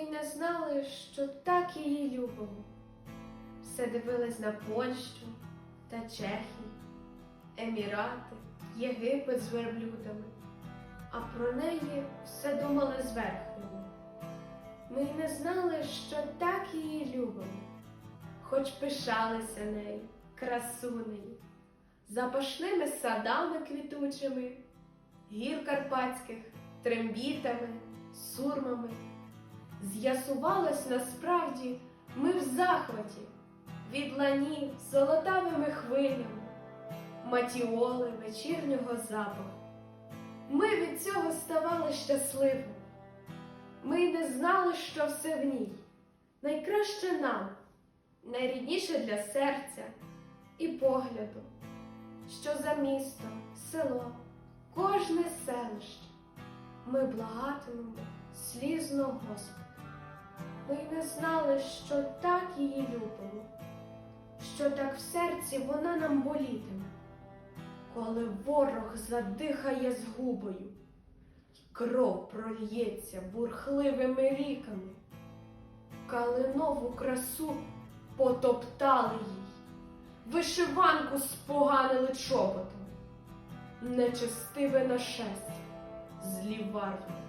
й не знали, що так її любимо. Все дивились на Польщу та Чехію, Емірати, Єгипет з верблюдами, а про неї все думали зверхньому. Ми й не знали, що так її любимо, хоч пишалися нею, красунею, запашними садами квітучими, гір карпатських, трембітами, сурмами. З'ясувалось насправді, ми в захваті від ланів золотавими хвилями, матіоли вечірнього запаху. Ми від цього ставали щасливими. Ми й не знали, що все в ній. Найкраще нам, найрідніше для серця і погляду, що за місто, село, кожне селище ми благатимемо слізно Господа. Ми не знали, що так її любимо, що так в серці вона нам болітиме, коли ворог задихає згубою, кров прольється бурхливими ріками, калинову красу потоптали їй, вишиванку споганили чоботом, нечестиве нашестя, злі варвари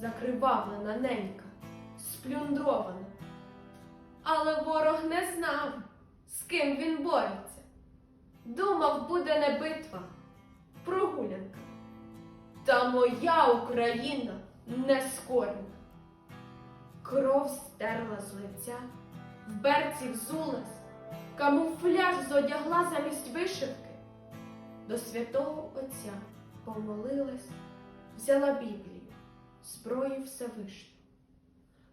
закривавлена ненька, сплюндрована. Але ворог не знав, з ким він бореться. Думав, буде не битва, прогулянка. Та моя Україна не скорена. Кров стерла з лиця, в берці взулась, камуфляж зодягла замість вишивки. До святого Отця помолилась, взяла Біблію зброю Всевишню.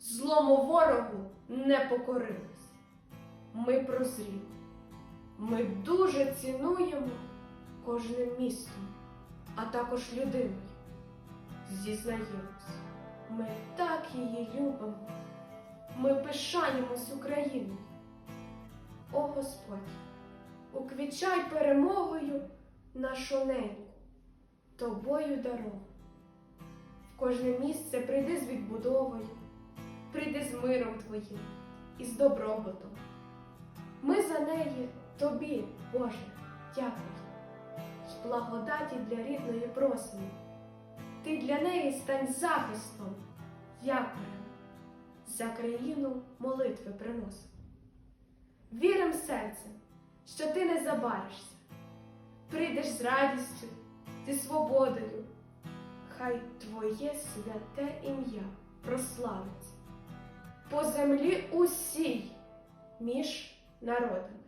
Злому ворогу не покорились. Ми прозріли. Ми дуже цінуємо кожним містом, а також людиною. Зізнаємось, ми так її любимо. Ми пишаємось Україною. О Господь, уквічай перемогою нашу неньку, тобою дарову кожне місце прийди з відбудовою, прийди з миром твоїм і з добробутом. Ми за неї тобі, Боже, дякую, з благодаті для рідної просимо. Ти для неї стань захистом, якорем, за країну молитви приносимо. Вірим серцем, що ти не забаришся, прийдеш з радістю, зі свободою хай Твоє святе ім'я прославиться по землі усій між народами.